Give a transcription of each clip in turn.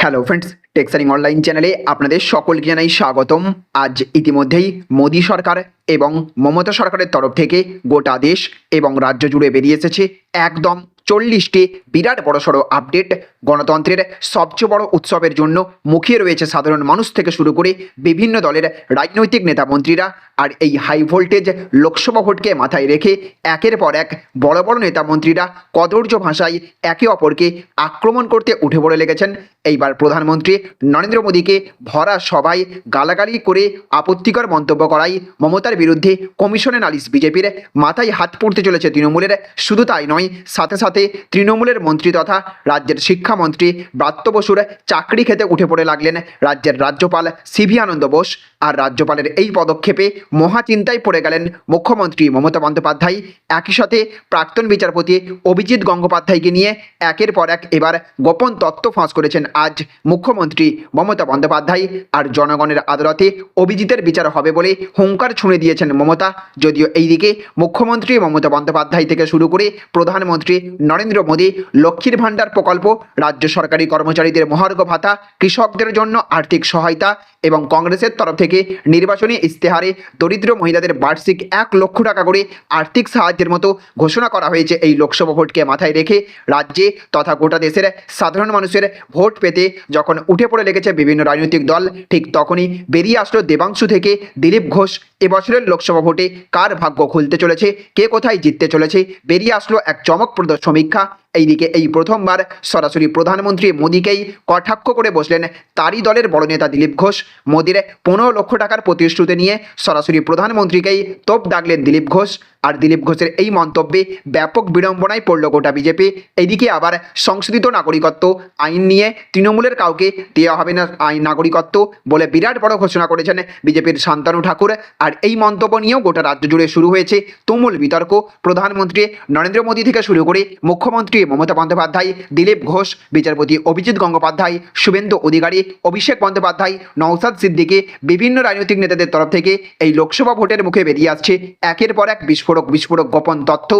Hello friends টেক্সারিং online চ্যানেলে আপনাদের সকলকে জানাই স্বাগতম। আজ ইতিমধ্যেই মোদী সরকার এবং মমতা সরকারের তরফ থেকে গোটা দেশ এবং রাজ্য জুড়ে বেরিয়ে এসেছে একদম চল্লিশটি বিরাট বড়সড় আপডেট গণতন্ত্রের সবচেয়ে বড় উৎসবের জন্য মুখিয়ে রয়েছে সাধারণ মানুষ থেকে শুরু করে বিভিন্ন দলের রাজনৈতিক নেতা মন্ত্রীরা। আর এই হাই ভোল্টেজ লোকসভা ভোটকে মাথায় রেখে একের পর এক বড় বড় নেতা মন্ত্রীরা কদর্য ভাষায় একে অপরকে আক্রমণ করতে উঠে পড়ে লেগেছেন। এইবার প্রধানমন্ত্রী নরেন্দ্র মোদীকে ভরা সবাই গালাগালি করে আপত্তিকর মন্তব্য করাই মমতার বিরুদ্ধে কমিশনে নালিশ বিজেপির মাথায় হাত পড়তে চলেছে তৃণমূলের। শুধু তাই নয়, সাথে সাথে তৃণমূলের মন্ত্রী তথা রাজ্যের শিক্ষামন্ত্রী ব্রাত্য বসুর চাকরি খেতে উঠে পড়ে লাগলেন রাজ্যের রাজ্যপাল সিভি আনন্দ বোস। আর রাজ্যপালের এই পদক্ষেপে মহা চিন্তায় পড়ে গেলেন মুখ্যমন্ত্রী মমতা বন্দ্যোপাধ্যায়। একই সাথে প্রাক্তন বিচারপতি অভিজিৎ গঙ্গোপাধ্যায়কে নিয়ে একের পর এক এবার গোপন তত্ত্ব ফাঁস করেছেন আজ মুখ্যমন্ত্রী মমতা বন্দ্যোপাধ্যায়। আর জনগণের আদালতে অভিজিতের বিচার হবে বলে হুঙ্কার ছুঁড়ে দিয়েছেন মমতা। যদিও এইদিকে মুখ্যমন্ত্রী মমতা বন্দ্যোপাধ্যায় থেকে শুরু করে প্রধানমন্ত্রী নরেন্দ্র মোদী, লক্ষ্মীর ভাণ্ডার প্রকল্প, রাজ্য সরকারি কর্মচারীদের মহার্ঘ ভাতা, কৃষকদের জন্য আর্থিক সহায়তা এবং কংগ্রেসের তরফ থেকে নির্বাচনী ইস্তেহারে দরিদ্র মহিলাদের বার্ষিক এক লক্ষ টাকা করে আর্থিক সাহায্যের মতো ঘোষণা করা হয়েছে এই লোকসভা ভোটকে মাথায় রেখে রাজ্যে তথা গোটা দেশের সাধারণ মানুষের ভোট পেতে যখন উঠে পড়ে লেগেছে বিভিন্ন রাজনৈতিক দল, ঠিক তখনই বেরিয়ে আসলো দেবাংশু থেকে দিলীপ ঘোষ এবছরের লোকসভা ভোটে কার ভাগ্য খুলতে চলেছে? কে কোথায় জিততে চলেছে? বেরিয়ে আসলো এক চমকপ্রদ সমীক্ষা। এইদিকে এই প্রথমবার সরাসরি প্রধানমন্ত্রী মোদীকেই কটাক্ষ করে বসলেন তারই দলের বড় নেতা দিলীপ ঘোষ। মোদীর পনেরো লক্ষ টাকার প্রতিশ্রুতি নিয়ে সরাসরি প্রধানমন্ত্রীকেই তোপ ডাকলেন দিলীপ ঘোষ। আর দিলীপ ঘোষের এই মন্তব্যে ব্যাপক বিড়ম্বনায় পড়ল গোটা বিজেপি। এদিকে আবার সংশোধিত নাগরিকত্ব আইন নিয়ে তৃণমূলের কাউকে দেওয়া হবে না আইন নাগরিকত্ব বলে বিরাট বড় ঘোষণা করেছেন বিজেপির শান্তানু ঠাকুর। আর এই মন্তব্য নিয়েও গোটা রাজ্য জুড়ে শুরু হয়েছে তুমুল বিতর্ক। প্রধানমন্ত্রী নরেন্দ্র মোদী থেকে শুরু করে মুখ্যমন্ত্রী মমতা বন্দ্যোপাধ্যায়, দিলীপ ঘোষ, বিচারপতি অভিজিৎ গঙ্গোপাধ্যায়, শুভেন্দু অধিকারী, অভিষেক বন্দ্যোপাধ্যায় নওসাদ সিদ্দিকি, বিভিন্ন রাজনৈতিক নেতাদের তরফ থেকে এই লোকসভা ভোটের মুখে বেরিয়ে আসছে একের পর এক বিস্ফোরক বিস্ফোরক গোপন তথ্য।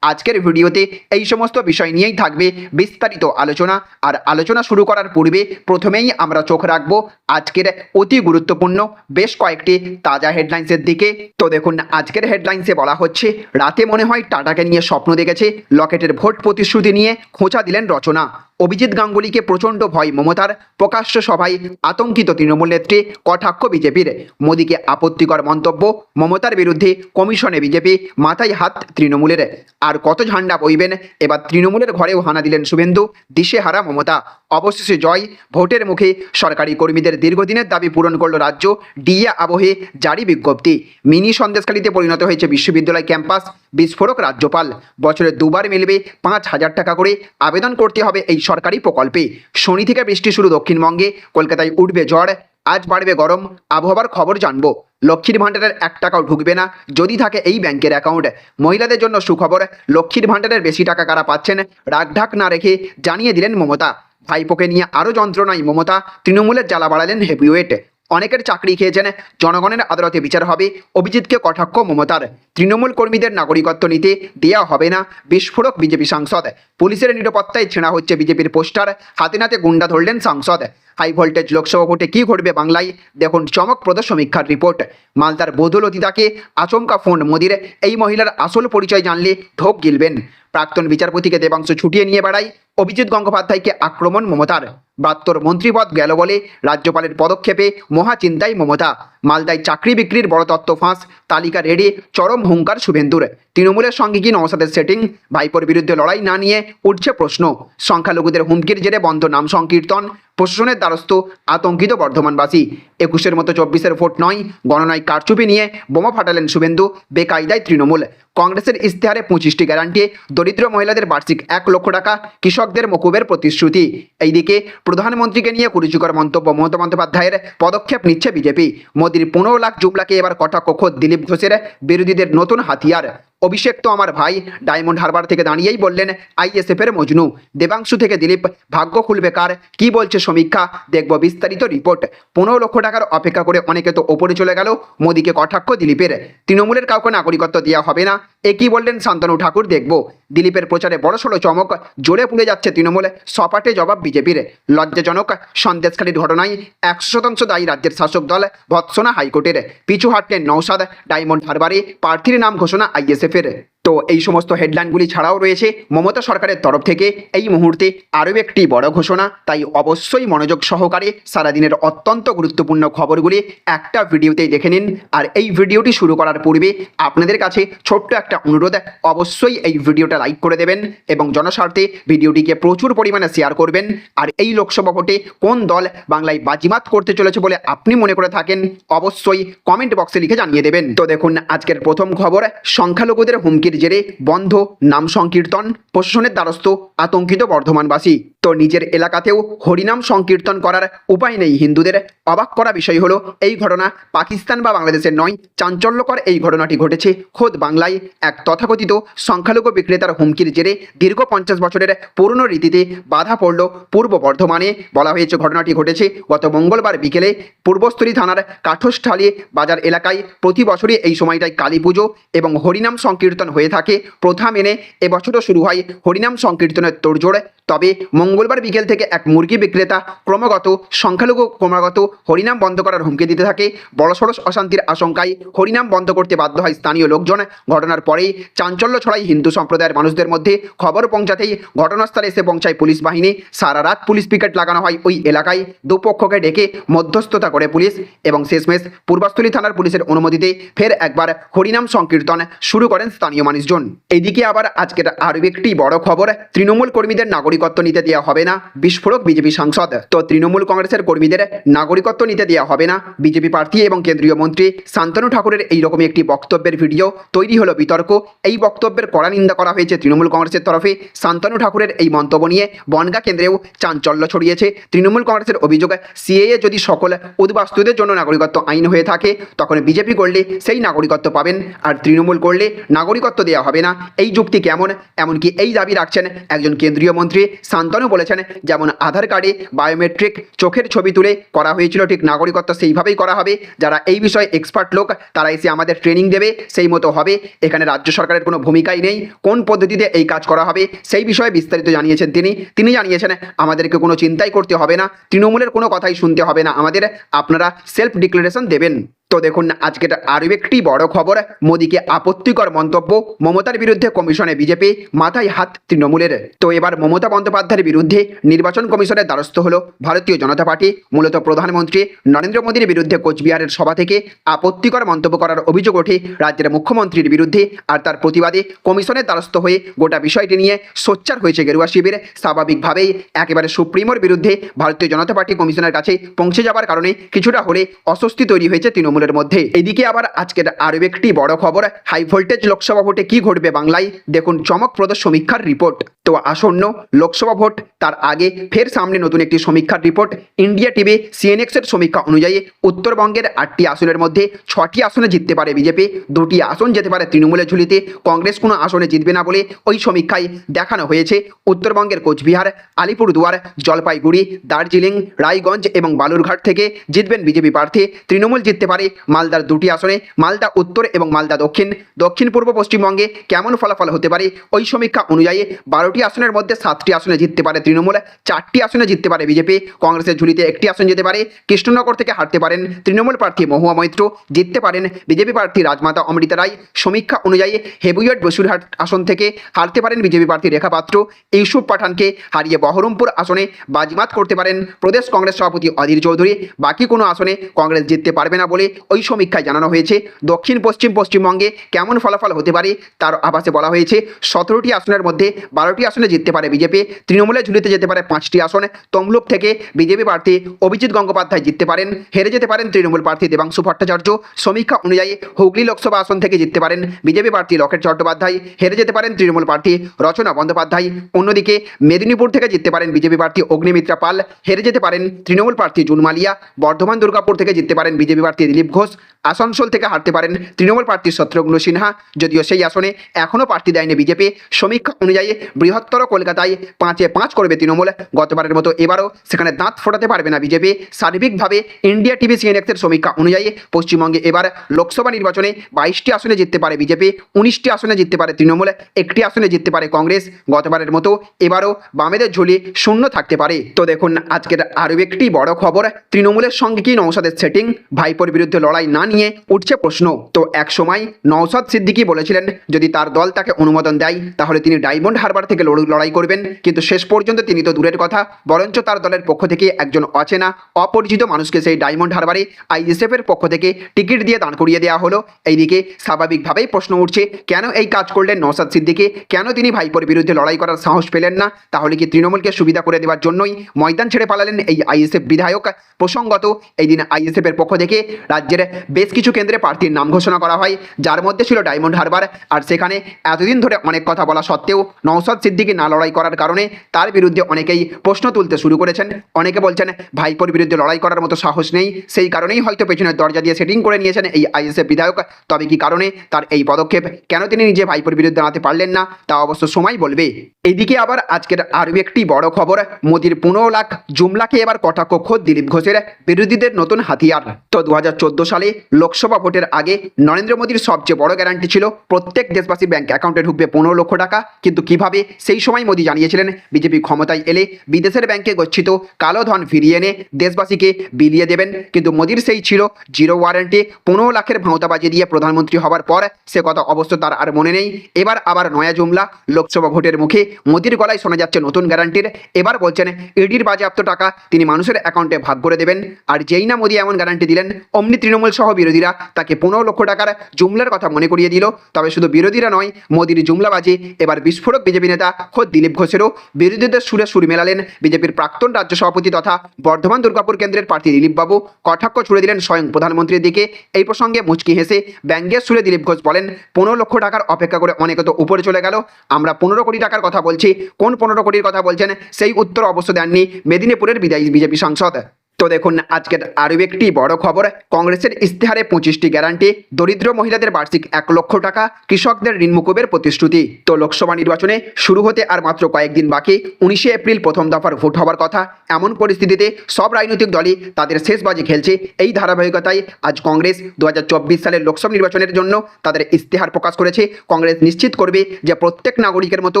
আজকের ভিডিওতে এই সমস্ত বিষয় নিয়েই থাকবে বিস্তারিত আলোচনা। আর আলোচনা শুরু করার পূর্বে প্রথমেই আমরা চোখ রাখব আজকের অতি গুরুত্বপূর্ণ, বেশ কয়েকটি তাজা হেডলাইন্সের দিকে। তো দেখুন, আজকের হেডলাইন্সে বলা হচ্ছে, রাতে মনে হয় টাটাকে নিয়ে স্বপ্ন দেখেছে, লকেটের ভোট প্রতিশ্রুতি নিয়ে খোঁচা দিলেন রচনা। অভিজিৎ গাঙ্গুলিকে প্রচণ্ড ভয়, মমতার প্রকাশ্য সভায় আতঙ্কিত তৃণমূল নেত্রী, কটাক্ষ বিজেপির। মোদীকে আপত্তিকর মন্তব্য, মমতার বিরুদ্ধে কমিশনে বিজেপি মাথায় হাত তৃণমূলের। আর কত ঝান্ডা বইবেন? এবার তৃণমূলের ঘরেও হানা দিলেন শুভেন্দু, দিশেহারা মমতা। অবশেষে জয়, ভোটের মুখে সরকারি কর্মীদের দীর্ঘদিনের দাবি পূরণ করল রাজ্য ডিএ আবহে জারি বিজ্ঞপ্তি। মিনি সন্দেশখালীতে পরিণত হয়েছে বিশ্ববিদ্যালয় ক্যাম্পাস, বিস্ফোরক রাজ্যপাল। বছরে দুবার মিলবে পাঁচ হাজার টাকা করে আবেদন করতে হবে এই সরকারি প্রকল্পে। শনি থেকে বৃষ্টি শুরু দক্ষিণবঙ্গে, কলকাতায় উঠবে ঝড়, আজ বাড়বে গরম, আবহাওয়ার খবর জানব। লক্ষ্মীর ভাণ্ডারের এক টাকাও ঢুকবে না, যদি থাকে এই ব্যাংকের অ্যাকাউন্ট। মহিলাদের জন্য সুখবর, লক্ষ্মীর ভাণ্ডারের বেশি টাকা কারা পাচ্ছেন? রাগঢাক না রেখে জানিয়ে দিলেন মমতা। ভাইপোকে নিয়ে আরও যন্ত্রণায় মমতা, তৃণমূলের জ্বালা বাড়ালেন হেভিওয়েট। অনেকের চাকরি খেয়েছেন। জনগণের আদালতে বিচার হবে। অভিজিৎকে কটাক্ষ মমতার। তৃণমূল কর্মীদের নাগরিকত্ব নিতে দেওয়া হবে না। বিস্ফোরক বিজেপি সাংসদ। পুলিশের নিরাপত্তায় ছেঁড়া হচ্ছে বিজেপির পোস্টার। হাতে নাতে গুন্ডা ধরলেন সাংসদ। হাই ভোল্টেজ লোকসভা ভোটে কী ঘটবে বাংলায়? দেখুন চমকপ্রদ সমীক্ষার রিপোর্ট। মালদার বদলতিতাকে আচমকা ফোন মোদির। এই মহিলার আসল পরিচয় জানলে ঢোক গিলবেন। প্রাক্তন বিচারপতিকে দেবাংশ ছুটিয়ে নিয়ে বেড়ায়। অভিজিৎ গঙ্গোপাধ্যায়কে আক্রমণ মমতার। বাত্তর মন্ত্রীপদ গেল বলে রাজ্যপালের পদক্ষেপে মহাচিন্তায় মমতা। মালদায় চাকরি বিক্রির বড় তত্ত্ব ফাঁস, তালিকা রেডি, চরম হুঙ্কার শুভেন্দুর। তৃণমূলের সঙ্গে কি নওসাদের সেটিং ভাইপোর বিরুদ্ধে লড়াই না নিয়ে উঠছে প্রশ্ন। সংখ্যালঘুদের হুমকির জেরে বন্ধ নাম সংকীর্তন, প্রশাসনের দ্বারস্থ আতঙ্কিত বর্ধমানবাসী। একুশের মতো চব্বিশের ভোট নয়, গণনায় কারচুপি নিয়ে বোমা ফাটালেন শুভেন্দু, বেকায়দায় তৃণমূল। কংগ্রেসের ইশতেহারে পঁচিশটি গ্যারান্টি, দরিদ্র মহিলাদের বার্ষিক এক লক্ষ টাকা, কৃষকদের মকুবের প্রতিশ্রুতি। এইদিকে প্রধানমন্ত্রীকে নিয়ে কুরুচিকর মন্তব্য মমতা বন্দ্যোপাধ্যায়ের, পদক্ষেপ নিচ্ছে বিজেপি। মোদীর পনেরো লাখ জুমলাকে এবার কটাক্ষ খোদ দিলীপ ঘোষের বিরোধীদের নতুন হাতিয়ার। অভিষেক তো আমার ভাই। ডায়মন্ড হারবার থেকে দাঁড়িয়েই বললেন আইএসএফের মজনু। দেবাংশু থেকে দিলীপ, ভাগ্য খুলবে কার? কি বলছে সমীক্ষা? দেখব বিস্তারিত রিপোর্ট। পনেরো লক্ষ টাকার অপেক্ষা করে অনেকে তো ওপরে চলে গেল, মোদীকে কটাক্ষ দিলীপের। তৃণমূলের কাউকে নাগরিকত্ব দেওয়া হবে না। এ কি বললেন শান্তনু ঠাকুর? দেখব। দিলীপের প্রচারে বড়সড় চমক, জোরে পুড়ে যাচ্ছে তৃণমূল, সপাটে জবাব বিজেপির। লজ্জাজনক সন্দেশখালীর ঘটনায় একশো শতাংশ দায়ী রাজ্যের শাসক দল ভৎসনা হাইকোর্টের। পিছু হাঁটলেন নৌসাদ ডায়মন্ড হারবারে। প্রার্থীর নাম ঘোষণা আইএসএফের তো এই সমস্ত হেডলাইনগুলি ছাড়াও রয়েছে মমতা সরকারের তরফ থেকে। এই মুহূর্তে আরও একটি বড় ঘোষণা, তাই অবশ্যই মনোযোগ সহকারে সারাদিনের অত্যন্ত গুরুত্বপূর্ণ খবরগুলি একটা ভিডিওতেই দেখে নিন। আর এই ভিডিওটি শুরু করার পূর্বে আপনাদের কাছে ছোট্ট একটা অনুরোধ, অবশ্যই এই ভিডিওটা লাইক করে দেবেন এবং জনস্বার্থে ভিডিওটিকে প্রচুর পরিমাণে শেয়ার করবেন। আর এই লোকসভা ভোটে কোন দল বাংলায় বাজিমাত করতে চলেছে বলে আপনি মনে করে থাকেন, অবশ্যই কমেন্ট বক্সে লিখে জানিয়ে দেবেন। তো দেখুন, আজকের প্রথম খবর, সংখ্যালঘুদের জেরে বন্ধ নাম সংকীর্তন প্রশাসনের দ্বারস্থ আতঙ্কিত বর্ধমানবাসী। তো নিজের এলাকাতেও হরিনাম সংকীর্তন করার উপায় নেই। হিন্দুদের অবাক করা বিষয় হলো, এই ঘটনা পাকিস্তান বা বাংলাদেশের নয়। চাঞ্চল্যকর এই ঘটনাটি ঘটেছে খোদ বাংলায়। এক তথাকথিত সংখ্যালঘু বিক্রেতার হুমকির জেরে দীর্ঘ পঞ্চাশ বছরের পুরনো রীতিতে বাধা পড়ল পূর্ব বর্ধমানে। বলা হয়েছে, ঘটনাটি ঘটেছে গত মঙ্গলবার বিকেলে পূর্বস্থলী থানার কাঠোষ্ঠালী বাজার এলাকায়। প্রতি বছরই এই সময়টায় কালী পুজো এবং হরিনাম সংকীর্তন হয়ে থাকে। প্রথা মেনে এবছরও শুরু হয় হরিনাম সংকীর্তনের তোড়জোড়। তবে মঙ্গলবার বিকেল থেকে এক মুরগি বিক্রেতা ক্রমাগত, সংখ্যালঘু ক্রমাগত হরিনাম বন্ধ করার হুমকি দিতে থাকে। বড়সড় অশান্তির আশঙ্কায় হরিনাম বন্ধ করতে বাধ্য হয় স্থানীয় লোকজন। ঘটনার পরেই চাঞ্চল্য ছড়ায় হিন্দু সম্প্রদায়ের মানুষদের মধ্যে খবর পৌঁছাতেই ঘটনাস্থলে এসে পৌঁছায় পুলিশ বাহিনী। সারা রাত পুলিশ পিকেট লাগানো হয় ওই এলাকায়। দুপক্ষকে ডেকে মধ্যস্থতা করে পুলিশ এবং শেষমেশ পূর্বাস্থলী থানার পুলিশের অনুমতিতে ফের একবার হরিনাম সংকীর্তন শুরু করেন স্থানীয় মানুষজন। এদিকে আবার আজকের আরও একটি বড় খবর, তৃণমূল কর্মীদের নাগরিকত্ব নিতে দেওয়া হবে না। বিস্ফোরক বিজেপি সাংসদ। তো তৃণমূল কংগ্রেসের কর্মীদের নাগরিকত্ব নিতে দেওয়া হবে না। বিজেপি প্রার্থী এবং কেন্দ্রীয় মন্ত্রী শান্তনু ঠাকুরের এইরকমই একটি বক্তব্যের ভিডিও তৈরি হলো বিতর্ক। এই বক্তব্যের কড়া নিন্দা করা হয়েছে তৃণমূল কংগ্রেসের তরফে। শান্তনু ঠাকুরের এই মন্তব্য নিয়ে বনগা কেন্দ্রেও চাঞ্চল্য ছড়িয়েছে। তৃণমূল কংগ্রেসের অভিযোগ, সিএএ যদি সকল উদ্বাস্তুদের জন্য নাগরিকত্ব আইন হয়ে থাকে, তখন বিজেপি করলে সেই নাগরিকত্ব পাবেন। আর তৃণমূল করলে নাগরিকত্ব দেওয়া হবে না। এই যুক্তি কেমন? এমনকি এই দাবি রাখছেন একজন কেন্দ্রীয় মন্ত্রী। শান্তনু বলেছেন, যেমন আধার কার্ডে বায়োমেট্রিক চোখের ছবি তুলে করা হয়েছিল, ঠিক নাগরিকত্ব সেইভাবেই করা হবে। যারা এই বিষয়ে এক্সপার্ট লোক, তারা এসে আমাদের ট্রেনিং দেবে, সেই মতো হবে। এখানে রাজ্য সরকারের কোনো ভূমিকাই নেই। কোন পদ্ধতিতে এই কাজ করা হবে, সেই বিষয়ে বিস্তারিত জানিয়েছেন তিনি। তিনি জানিয়েছেন, আমাদেরকে কোনো চিন্তাই করতে হবে না, তৃণমূলের কোনো কথাই শুনতে হবে না। আমাদের আপনারা সেলফ ডিক্লারেশন দেবেন। তো দেখুন, আজকের আরও একটি বড় খবর, মোদীকে আপত্তিকর মন্তব্য, মমতার বিরুদ্ধে কমিশনে বিজেপি মাথায় হাত তৃণমূলের। তো এবার মমতা বন্দ্যোপাধ্যায়ের বিরুদ্ধে নির্বাচন কমিশনের দ্বারস্থ হল ভারতীয় জনতা পার্টি, মূলত প্রধানমন্ত্রী নরেন্দ্র মোদীর বিরুদ্ধে কোচবিহারের সভা থেকে আপত্তিকর মন্তব্য করার অভিযোগ ওঠে রাজ্যের মুখ্যমন্ত্রীর বিরুদ্ধে, আর তার প্রতিবাদে কমিশনের দ্বারস্থ হয়ে গোটা বিষয়টি নিয়ে সোচ্চার হয়েছে গেরুয়া শিবির। স্বাভাবিকভাবেই একেবারে সুপ্রিমোর বিরুদ্ধে ভারতীয় জনতা পার্টি কমিশনের কাছে পৌঁছে যাবার কারণে কিছুটা হলে অস্বস্তি তৈরি হয়েছে তৃণমূলের মধ্যে। এদিকে আবার আজকের আরও একটি বড় খবর, হাই ভোল্টেজ লোকসভা ভোটে কি ঘটবে বাংলায়? দেখুন চমকপ্রদ সমীক্ষার রিপোর্ট। তো আসন্ন লোকসভা ভোট, তার আগে ফের সামনে নতুন একটি সমীক্ষার রিপোর্ট ইন্ডিয়া টিভি সিএনএক্স এর সমীক্ষা অনুযায়ী উত্তরবঙ্গের আটটি আসনের মধ্যে ছটি আসনে জিততে পারে বিজেপি দুটি আসন যেতে পারে তৃণমূলের ঝুলিতে, কংগ্রেস কোনো আসনে জিতবে না বলে ওই সমীক্ষায় দেখানো হয়েছে উত্তরবঙ্গের কোচবিহার, আলিপুরদুয়ার, জলপাইগুড়ি, দার্জিলিং, রায়গঞ্জ এবং বালুরঘাট থেকে জিতবেন বিজেপি প্রার্থী। তৃণমূল জিততে পারে মালদার দুটি আসনে, মালদা উত্তর এবং মালদা দক্ষিণ। দক্ষিণ পূর্ব পশ্চিমবঙ্গে কেমন ফলাফল হতে পারে ওই সমীক্ষা অনুযায়ী বারোটি আসনের মধ্যে সাতটি আসনে জিততে পারে তৃণমূল, চারটি আসনে জিততে পারে বিজেপি। কংগ্রেসের ঝুলিতে একটি আসন যেতে পারে, কৃষ্ণনগর থেকে হারতে পারেন তৃণমূল প্রার্থী মহুয়া মৈত্র, জিততে পারেন বিজেপি প্রার্থী রাজমাতা অমৃতা রায়। সমীক্ষা অনুযায়ী হেবুইয়ট বসুরহাট আসন থেকে হারতে পারেন বিজেপি প্রার্থী রেখা পাত্র। ইউসুফ পাঠানকে হারিয়ে বহরমপুর আসনে বাজিমাত করতে পারেন প্রদেশ কংগ্রেস সভাপতি অধীর চৌধুরী। বাকি কোনো আসনে কংগ্রেস জিততে পারবে না বলে ওই সমীক্ষায় জানানো হয়েছে। দক্ষিণ, পশ্চিম, পশ্চিমবঙ্গে কেমন ফলাফল হতে পারে তার আভাসে বলা হয়েছে, সতেরোটি আসনের মধ্যে বারোটি আসনে জিততে পারে বিজেপি। তৃণমূলে ঝুলিতে যেতে পারে পাঁচটি আসন। তমলুক থেকে বিজেপি প্রার্থী অভিজিৎ গঙ্গোপাধ্যায় জিততে পারেন। হেরে যেতে পারেন তৃণমূল প্রার্থী দেবাংশু ভট্টাচার্য। সমীক্ষা অনুযায়ী হুগলি লোকসভা আসন থেকে জিততে পারেন বিজেপি প্রার্থী লকেট চট্টোপাধ্যায়। হেরে যেতে পারেন তৃণমূল প্রার্থী রচনা বন্দ্যোপাধ্যায়। অন্যদিকে মেদিনীপুর থেকে জিততে পারেন বিজেপি প্রার্থী অগ্নিমিত্রা পাল। হেরে যেতে পারেন তৃণমূল প্রার্থী জুন মালিয়া। বর্ধমান দুর্গাপুর থেকে জিততে পারেন বিজেপি প্রার্থী দিলীপ ঘোষ। আসানসোল থেকে হারতে পারেন তৃণমূল প্রার্থী শত্রুঘ্ন সিনহা। যদিও সেই আসনে এখনও প্রার্থী দেয়নি বিজেপি। সমীক্ষা অনুযায়ী বৃহত্তর কলকাতায় পাঁচে পাঁচ করবে তৃণমূল। গতবারের মতো এবারও সেখানে দাঁত ফোটাতে পারবে না বিজেপি। সার্বিকভাবে ইন্ডিয়া টিভি সিএনএক্সের সমীক্ষা অনুযায়ী পশ্চিমবঙ্গে এবার লোকসভা নির্বাচনে বাইশটি আসনে জিততে পারে বিজেপি, উনিশটি আসনে জিততে পারে তৃণমূল, একটি আসনে জিততে পারে কংগ্রেস। গতবারের মতো এবারও বামেদের ঝুলি শূন্য থাকতে পারে। তো দেখুন, আজকের আরও একটি বড় খবর, তৃণমূলের সঙ্গে কি নৌসাদের সেটিং ভাইপোর বিরুদ্ধে লড়াই না নিয়ে উঠছে প্রশ্ন। তো এক সময় নৌসাদ সিদ্দিকি বলেছিলেন, যদি তার দল তাকে অনুমোদন দেয়, তাহলে তিনি ডায়মন্ড হারবার থেকে লড়- লড়াই করবেন। কিন্তু শেষ পর্যন্ত তিনি তো দূরের কথা। বরঞ্চ তার দলের পক্ষ থেকে একজন অচেনা, অপরিচিত মানুষকে সেই ডায়মন্ড হারবারে আইএসএফ এর পক্ষ থেকে টিকিট দিয়ে দান করিয়ে দেওয়া হলো। এইদিকে স্বাভাবিকভাবেই প্রশ্ন উঠছে, কেন এই কাজ করলেন নৌসাদ সিদ্দিকি? কেন তিনি ভাইপোর বিরুদ্ধে লড়াই করার সাহস পেলেন না? তাহলে কি তৃণমূলকে সুবিধা করে দেওয়ার জন্যই ময়দান ছেড়ে পালালেন এই আইএসএফ বিধায়ক? প্রসঙ্গত এই দিন আইএসএফ এর পক্ষ থেকে রাজ্যের বেশ কিছু কেন্দ্রে প্রার্থীর নাম ঘোষণা করা হয়। যার মধ্যে ছিল ডায়মন্ড হারবার। আর সেখানে এতদিন ধরে অনেক কথা বলা সত্ত্বেও নৌসাদ সিদ্দিকি না লড়াই করার কারণে তার বিরুদ্ধে অনেকেই প্রশ্ন তুলতে শুরু করেছেন। অনেকে বলছেন, ভাইপোর বিরুদ্ধে লড়াই করার মতো সাহস নেই। সেই কারণেই হয়তো পেছনের দরজা দিয়ে সেটিং করে নিয়েছেন এই আইএসএফ বিধায়ক। তবে কি কারণে? তার এই পদক্ষেপ কেন তিনি নিজে ভাইপোর বিরুদ্ধে দাঁড়াতে পারলেন না, তা অবশ্য সময় বলবে। এদিকে আবার আজকের আরও একটি বড় খবর, মোদির পনেরো লাখ জুমলাকে এবার কটাক্ষ খোদ দিলীপ ঘোষের বিরোধীদের নতুন হাতিয়ার। তো দু হাজার চোদ্দ সালে লোকসভা ভোটের আগে নরেন্দ্র মোদীর সবচেয়ে বড় গ্যারান্টি ছিল, প্রত্যেক দেশবাসীর ব্যাংক অ্যাকাউন্টে ঢুকবে পনেরো লক্ষ টাকা। কিন্তু কীভাবে সেই সময় মোদী জানিয়েছিলেন, বিজেপি ক্ষমতায় এলে বিদেশের ব্যাংকে গচ্ছিত কালো ধন ফিরিয়ে এনে দেশবাসীকে বিলিয়ে দেবেন। কিন্তু মোদির সেই ছিল জিরো ওয়ারেন্টে, পনেরো লাখের ভাঁওতাবাজি দিয়ে প্রধানমন্ত্রী হবার পর সে কথা অবশ্য তার আর মনে নেই। এবার আবার নয়া জুমলা, লোকসভা ভোটের মুখে মোদির গলায় শোনা যাচ্ছে নতুন গ্যারান্টির। এবার বলছেন, ইডির বাজেয়াপ্ত টাকা তিনি মানুষের অ্যাকাউন্টে ভাগ করে দেবেন। আর যেই না মোদি এমন গ্যারান্টি দিলেন, অমনি তৃণমূল সহ বিরোধীরা তাকে পনেরো লক্ষ টাকার জুমলার কথা মনে করিয়ে দিল। তবে শুধু বিরোধীরা নয়, মোদির জুমলাবাজি, এবার বিস্ফোরক বিজেপি নেতা খোদ দিলীপ ঘোষেরও বিরোধীদের সুরে সুর মেলালেন বিজেপির প্রাক্তন রাজ্য সভাপতি তথা বর্ধমান দুর্গাপুর কেন্দ্রের প্রার্থী দিলীপবাবু কটাক্ষ ছুড়ে দিলেন স্বয়ং প্রধানমন্ত্রীর দিকে। এই প্রসঙ্গে মুচকি হেসে ব্যঙ্গের সুরে দিলীপ ঘোষ বলেন, পনেরো লক্ষ টাকার অপেক্ষা করে অনেকে তো উপরে চলে গেল। আমরা পনেরো কোটি টাকার কথা বলছি। কোন পনেরো কোটির কথা বলছেন? সেই উত্তর অবশ্য দেননি মেদিনীপুরের বিদায়ী বিজেপি সাংসদ। তো দেখুন, আজকের আরও একটি বড় খবর, কংগ্রেসের ইস্তেহারে পঁচিশটি গ্যারান্টি, দরিদ্র মহিলাদের বার্ষিক এক লক্ষ টাকা, কৃষকদের ঋণ মুকুবের প্রতিশ্রুতি। তো লোকসভা নির্বাচনে শুরু হতে আর মাত্র কয়েকদিন বাকি, উনিশে এপ্রিল প্রথম দফার ভোট হওয়ার কথা। এমন পরিস্থিতিতে সব রাজনৈতিক দলই তাদের শেষ বাজি খেলছে। এই ধারাবাহিকতায় আজ কংগ্রেস দু হাজার চব্বিশ সালের লোকসভা নির্বাচনের জন্য তাদের ইস্তেহার প্রকাশ করেছে। কংগ্রেস নিশ্চিত করবে যে প্রত্যেক নাগরিকের মতো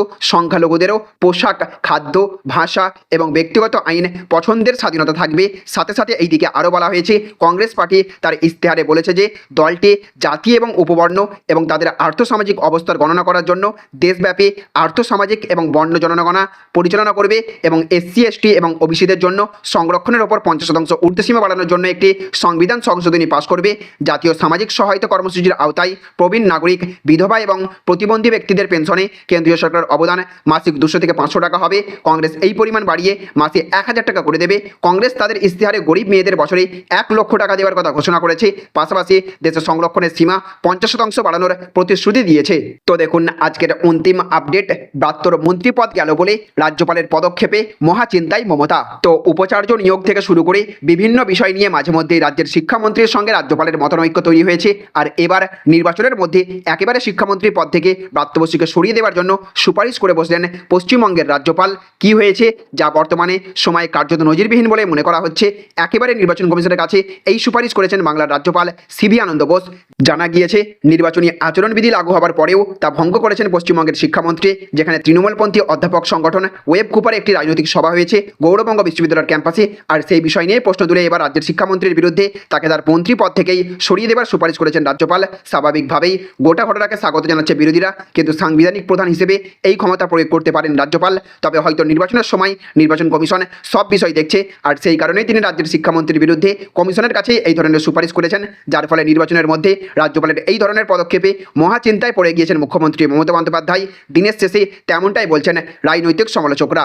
সংখ্যালঘুদেরও পোশাক, খাদ্য, ভাষা এবং ব্যক্তিগত আইন পছন্দের স্বাধীনতা থাকবে। সাথে সাথে এই দিকে আরও বলা হয়েছে, কংগ্রেস পার্টি তার ইশতেহারে বলেছে যে, দলটি জাতি এবং উপবর্ণ এবং তাদের আর্থসামাজিক অবস্থার গণনা করার জন্য দেশব্যাপী আর্থসামাজিক এবং বর্ণ জনগণনা পরিচালনা করবে এবং এসসি, এসটি এবং ওবিসিদের জন্য সংরক্ষণের ওপর পঞ্চাশ শতাংশ ঊর্ধ্বসীমা বাড়ানোর জন্য একটি সংবিধান সংশোধনী পাশ করবে। জাতীয় সামাজিক সহায়তা কর্মসূচির আওতায় প্রবীণ নাগরিক, বিধবা এবং প্রতিবন্ধী ব্যক্তিদের পেনশনে কেন্দ্রীয় সরকার অবদান মাসিক দুশো থেকে পাঁচশো টাকা হবে। কংগ্রেস এই পরিমাণ বাড়িয়ে মাসে এক হাজার টাকা করে দেবে। কংগ্রেস তাদের ইস্তেহারে গরিব মেয়েদের বছরে এক লক্ষ টাকা দেওয়ার কথা ঘোষণা করেছে। পাশাপাশি দেশের সংরক্ষণের সীমা পঞ্চাশ শতাংশ বাড়ানোর প্রতিশ্রুতি দিয়েছে। তো দেখুন, আজকের অন্তিম আপডেট ব্রাত্তর মন্ত্রীপদ গেল বলে রাজ্যপালের পদক্ষেপে মহা চিন্তায় মমতা। তো উপাচার্য নিয়োগ থেকে শুরু করে বিভিন্ন বিষয় নিয়ে মাঝে মধ্যে রাজ্যের শিক্ষামন্ত্রীর সঙ্গে রাজ্যপালের মতনৈক্য তৈরি হয়েছে। আর এবার নির্বাচনের মধ্যে একেবারে শিক্ষামন্ত্রীর পদ থেকে ব্রাত্যবসীকে সরিয়ে দেওয়ার জন্য সুপারিশ করে বসলেন পশ্চিমবঙ্গের রাজ্যপাল। কি হয়েছে? যা বর্তমানে সময় কার্যত নজিরবিহীন বলে মনে করা হচ্ছে। একেবারে নির্বাচন কমিশনের কাছে এই সুপারিশ করেছেন বাংলার রাজ্যপাল সিবি আনন্দ বোস জানা গিয়েছে, নির্বাচনী আচরণবিধি লাগু হওয়ার পরেও তা ভঙ্গ করেছেন পশ্চিমবঙ্গের শিক্ষামন্ত্রী, যেখানে তৃণমূলপন্থী অধ্যাপক সংগঠন ওয়েব কুপারে একটি রাজনৈতিক সভা হয়েছে গৌরবঙ্গ বিশ্ববিদ্যালয়ের ক্যাম্পাসে। আর সেই বিষয় নিয়ে প্রশ্ন তুলে এবার রাজ্যের শিক্ষামন্ত্রীর বিরুদ্ধে তাকে তার মন্ত্রী পদ থেকেই সরিয়ে দেবার সুপারিশ করেছেন রাজ্যপাল। স্বাভাবিকভাবেই গোটা ঘটনাকে স্বাগত জানাচ্ছে বিরোধীরা, কিন্তু সাংবিধানিক প্রধান হিসেবে এই ক্ষমতা প্রয়োগ করতে পারেন রাজ্যপাল। তবে হয়তো নির্বাচনের সময় নির্বাচন কমিশন সব বিষয় দেখছে, আর সেই কারণেই তিনি রাজ্যের শিক্ষামন্ত্রীর বিরুদ্ধে কমিশনের কাছে এই ধরনের সুপারিশ করেছেন, যার ফলে নির্বাচনের মধ্যে রাজ্যপালের এই ধরনের পদক্ষেপে মহা চিন্তায় পড়ে গিয়েছেন মুখ্যমন্ত্রী মমতা বন্দ্যোপাধ্যায়। দিনের শেষে তেমনটাই বলছেন রাজনৈতিক সমালোচকরা।